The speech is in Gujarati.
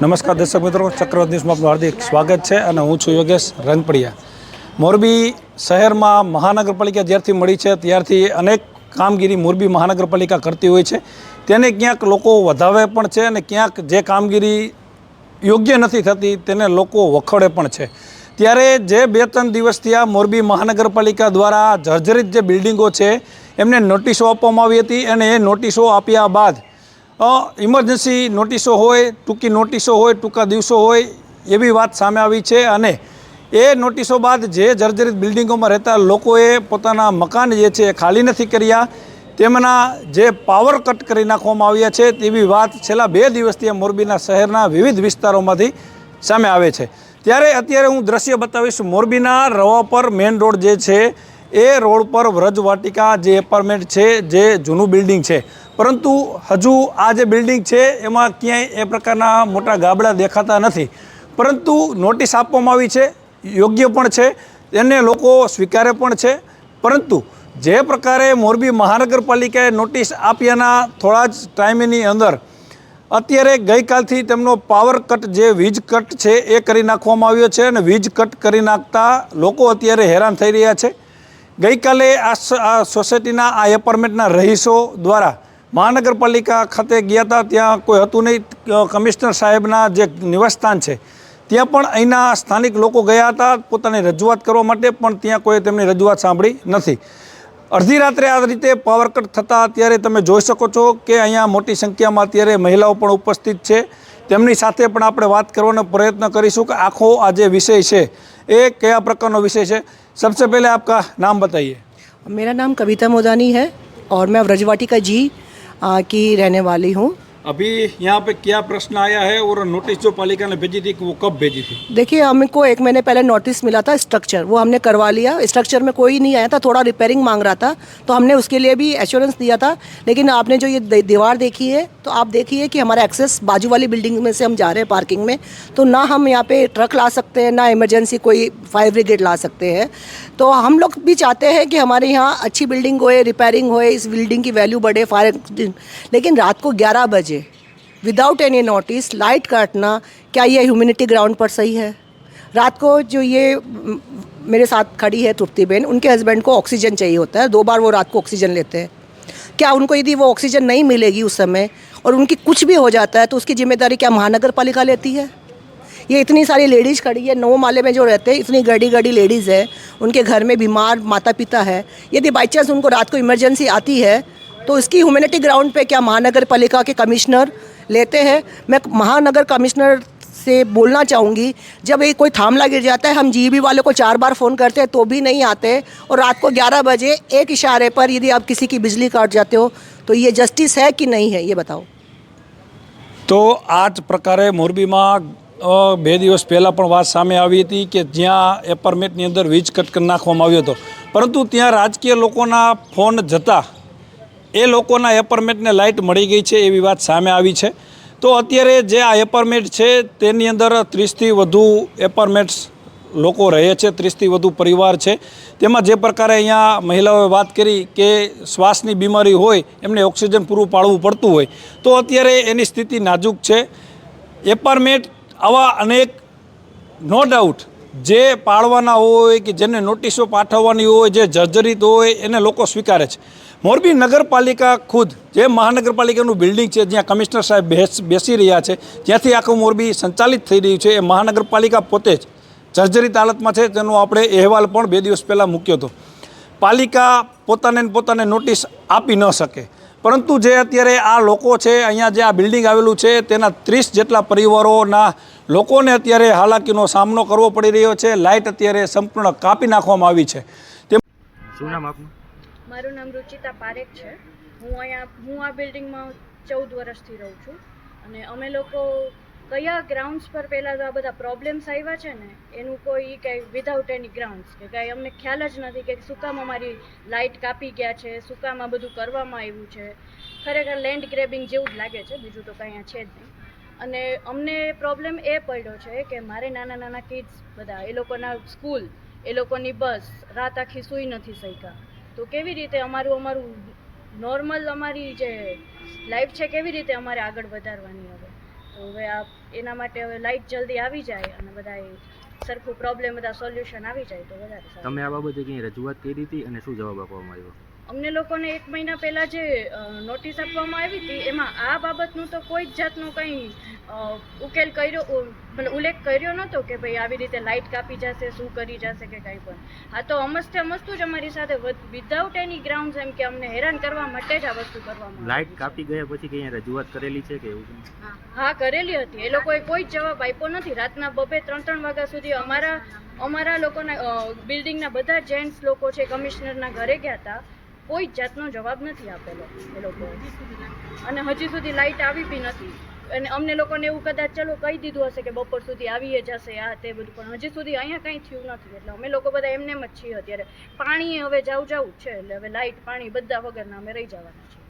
નમસ્કાર દર્શક મિત્રો ચક્રવર્તી ન્યૂઝમાં આપનું હાર્દિક સ્વાગત છે અને હું છું યોગેશ રંગપડિયા. મોરબી શહેરમાં મહાનગરપાલિકા જ્યારથી મળી છે, ત્યારથી અનેક કામગીરી મોરબી મહાનગરપાલિકા કરતી હોય છે. તેને ક્યાંક લોકો વધાવે પણ છે અને ક્યાંક જે કામગીરી યોગ્ય નથી થતી, તેને લોકો વખોડે પણ છે. ત્યારે જે બે ત્રણ દિવસથી આ મોરબી મહાનગરપાલિકા દ્વારા જર્જરિત જે બિલ્ડિંગો છે, એમને નોટિસો આપવામાં આવી હતી અને એ નોટિસો આપ્યા બાદ ઇમરજન્સી નોટિસો હોય, ટૂંકી નોટિસો હોય, ટૂંકા દિવસો હોય, એવી વાત સામે આવી છે અને એ નોટિસો બાદ જે જર્જરિત બિલ્ડિંગોમાં રહેતા લોકોએ પોતાના મકાન જે છે એ ખાલી નથી કર્યા, તેમના જે પાવર કટ કરી નાખવામાં આવ્યા છે તેવી વાત છેલ્લા બે દિવસથી મોરબીના શહેરના વિવિધ વિસ્તારોમાંથી સામે આવે છે. ત્યારે અત્યારે હું દ્રશ્ય બતાવીશ મોરબીના રવા પર મેઇન રોડ જે છે એ રોડ પર વ્રજવાટિકા જે એપાર્ટમેન્ટ છે, જે જૂનું બિલ્ડિંગ છે. પરંતુ હજુ આ જે બિલ્ડિંગ છે, એમાં ક્યાંય એ પ્રકારના મોટા ગાબડા દેખાતા નથી. પરંતુ નોટિસ આપવામાં આવી છે, યોગ્ય પણ છે, એને લોકો સ્વીકારે પણ છે. પરંતુ જે પ્રકારે મોરબી મહાનગરપાલિકાએ નોટિસ આપ્યાના થોડા જ ટાઈમની અંદર, અત્યારે ગઈકાલથી તેમનો પાવર કટ જે વીજ કટ છે, એ કરી નાખવામાં આવ્યો છે અને વીજ કટ કરી નાખતા લોકો અત્યારે હેરાન થઈ રહ્યા છે. ગઈકાલે આ સોસાયટીના, આ એપાર્ટમેન્ટના રહીશો દ્વારા મહાનગરપાલિકા ખાતે ગયા હતા, ત્યાં કોઈ હતું નહીં. કમિશનર સાહેબના જે નિવાસસ્થાન છે, ત્યાં પણ અહીંના સ્થાનિક લોકો ગયા હતા, પોતાની રજૂઆત કરવા માટે, પણ ત્યાં કોઈ તેમની રજૂઆત સાંભળી નથી. અડધી રાત્રે આ રીતે પાવર કટ થતાં અત્યારે તમે જોઈ શકો છો કે અહીંયા મોટી સંખ્યામાં અત્યારે મહિલાઓ પણ ઉપસ્થિત છે. તેમની સાથે પણ આપણે વાત કરવાનો પ્રયત્ન કરીશું કે આખો આ જે વિષય છે, એ કયા પ્રકારનો વિષય છે? સબસે પહેલાં આપકા નામ બતાઈએ. મેરા નામ કવિતા મોદાની હૈ ઓર મેં વ્રજવાટિકા જી की रहने वाली हूँ अभी यहाँ पे क्या प्रश्न आया है और नोटिस जो पालिका ने भेजी थी वो कब भेजी थी? देखिए, हमको एक महीने पहले नोटिस मिला था स्ट्रक्चर वो हमने करवा लिया। स्ट्रक्चर में कोई नहीं आया था, थोड़ा रिपेयरिंग मांग रहा था तो हमने उसके लिए भी एश्योरेंस दिया था। लेकिन आपने जो ये दीवार देखी है तो आप देखिए कि हमारा एक्सेस बाजू वाली बिल्डिंग में से हम जा रहे हैं पार्किंग में तो ना हम यहाँ पे ट्रक ला सकते हैं, ना इमरजेंसी कोई फायर ब्रिगेड ला सकते हैं। तो हम लोग भी चाहते हैं कि हमारे यहाँ अच्छी बिल्डिंग होए रिपेयरिंग होए, इस बिल्डिंग की वैल्यू बढ़े फायर लेकिन रात को ग्यारह बजे विदाउट एनी नोटिस लाइट काटना, क्या ये ह्यूमिनिटी ग्राउंड पर सही है? रात को जो ये मेरे साथ खड़ी है तृप्ति बेन, उनके हस्बैंड को ऑक्सीजन चाहिए होता है, दो बार वो रात को ऑक्सीजन लेते हैं। क्या उनको यदि वो ऑक्सीजन नहीं मिलेगी उस समय, और उनकी कुछ भी हो जाता है तो उसकी ज़िम्मेदारी क्या महानगर पालिका लेती है? ये इतनी सारी लेडीज़ खड़ी है, नौ माले में जो रहते हैं, इतनी गड़ी गड़ी लेडीज़ है, उनके घर में बीमार माता पिता है। यदि बाई चांस उनको रात को इमरजेंसी आती है तो इसकी ह्यूमैनिटी ग्राउंड पे क्या महानगर पालिका के कमिश्नर लेते हैं मैं महानगर कमिश्नर से बोलना चाहूँगी जब ये कोई थामला गिर जाता है हम जीबी वाले को चार बार फ़ोन करते हैं तो भी नहीं आते और रात को 11 बजे एक इशारे पर यदि आप किसी की बिजली काट जाते हो तो ये जस्टिस है कि नहीं है ये बताओ તો આ જ પ્રકારે મોરબીમાં અ, બે દિવસ પહેલાં પણ વાત સામે આવી હતી કે જ્યાં એપાર્ટમેન્ટની અંદર વીજ કટ કરી નાખવામાં આવ્યો હતો પરંતુ ત્યાં રાજકીય લોકોના ફોન જતા એ લોકોના એપાર્ટમેન્ટને લાઇટ મળી ગઈ છે એવી વાત સામે આવી છે. તો અત્યારે જે આ એપાર્ટમેન્ટ છે તેની અંદર ત્રીસથી વધુ એપાર્ટમેન્ટ્સ લોકો રહે છે, ત્રીસથી વધુ પરિવાર છે. તેમાં જે પ્રકારે અહીંયા મહિલાઓએ વાત કરી કે શ્વાસની બીમારી હોય એમને ઓક્સિજન પૂરું પાડવું પડતું હોય, તો અત્યારે એની સ્થિતિ નાજુક છે. એપાર્ટમેન્ટ આવા અનેક, નો ડાઉટ જે પાળવાના હોય કે જેને નોટિસો પાઠવવાની હોય, જે જર્જરિત હોય, એને લોકો સ્વીકારે છે. મોરબી નગરપાલિકા ખુદ, જે મહાનગરપાલિકાનું બિલ્ડિંગ છે, જ્યાં કમિશનર સાહેબ બેસ, બેસી રહ્યા છે જ્યાંથી આખું મોરબી સંચાલિત થઈ રહ્યું છે. એ મહાનગરપાલિકા પોતે જ જર્જરિત હાલતમાં છે. તેનો આપણે અહેવાલ પણ બે દિવસ પહેલાં મૂક્યો હતો. પાલિકા પોતાને પોતાને નોટિસ આપી ન શકે. પરંતુ જે અત્યારે આ લોકો છે અહીંયા જે આ બિલ્ડિંગ આવેલું છે તેના ત્રીસ જેટલા પરિવારોના લોકોને અત્યારે હાલાકીનો સામનો કરવો પડી રહ્યો છે. લાઇટ અત્યારે સંપૂર્ણ કાપી નાખવામાં આવી છે. તેમ શું નામ આપનું? મારું નામ રુચિતા પારેખ છે. હું અહીંયા હું આ બિલ્ડિંગમાં ચૌદ વર્ષથી રહું છું. અને અમે લોકો કયા ગ્રાઉન્ડ્સ પર પહેલાં તો આ બધા પ્રોબ્લેમ્સ આવ્યા છે ને, એનું કોઈ કંઈ વિધાઉટ એની ગ્રાઉન્ડ્સ કે કાંઈ અમને ખ્યાલ જ નથી કે શું કામ અમારી લાઇટ કાપી ગયા છે શું કામ આ બધું કરવામાં આવ્યું છે. ખરેખર લેન્ડ ગ્રેબિંગ જેવું જ લાગે છે, બીજું તો કાંઈ છે જ નહીં. અને અમને પ્રોબ્લેમ એ પડ્યો છે કે મારે નાના નાના કિડ્સ બધા, એ લોકોના સ્કૂલ એ લોકોની બસ રાત આખી સૂઈ નથી શક્યા. તો કેવી રીતે અમારું અમારું નોર્મલ અમારી જે લાઈફ છે, કેવી રીતે અમારે આગળ વધારવાની હવે? તો હવે આ એના માટે હવે લાઇટ જલ્દી આવી જાય અને બધા સરખું પ્રોબ્લેમ બધા સોલ્યુશન આવી જાય તો વધારે તમે આ બાબતે ક્યાંય રજૂઆત કરી હતી અને શું જવાબ આપવામાં આવ્યો? અમને લોકોને એક મહિના પહેલાં જે નોટિસ આપવામાં આવી હતી એમાં આ બાબતનું તો કોઈ જ જાતનું કંઈ ઉકેલ કર્યો મતલબ ઉલ્લેખ કર્યો નહોતો કે ભાઈ આવી રીતે લાઇટ કાપી જશે શું કરી જશે કે કાંઈ પણ. આ તો અમસ્તે અમસ્તું જ અમારી સાથે વિધાઉટ એની ગ્રાઉન્ડ એમ કે અમને હેરાન કરવા માટે જ આ વસ્તુ કરવામાં લાઇટ કાપી ગયા પછી કંઈ રજૂઆત કરેલી છે કે એવું હા કરેલી હતી. એ લોકોએ કોઈ જ જવાબ આપ્યો નથી. રાતના બબે ત્રણ ત્રણ વાગ્યા સુધી અમારા અમારા લોકોના બિલ્ડિંગના બધા જેન્ટ્સ લોકો છે કમિશનરના ઘરે ગયા હતા. કોઈ જાતનો જવાબ નથી આપેલો એ લોકો. અને હજી સુધી લાઇટ આવી બી નથી. અને અમને લોકોને એવું કદાચ ચલો કહી દીધું હશે કે બપોર સુધી આવીએ જશે આ તે બધું, પણ હજી સુધી અહીંયા કંઈ થયું નથી. એટલે અમે લોકો બધા એમને એમ જ છીએ અત્યારે. પાણી હવે જાવ જાવું છે, એટલે હવે લાઇટ પાણી બધા વગરના અમે રહી જવાના છે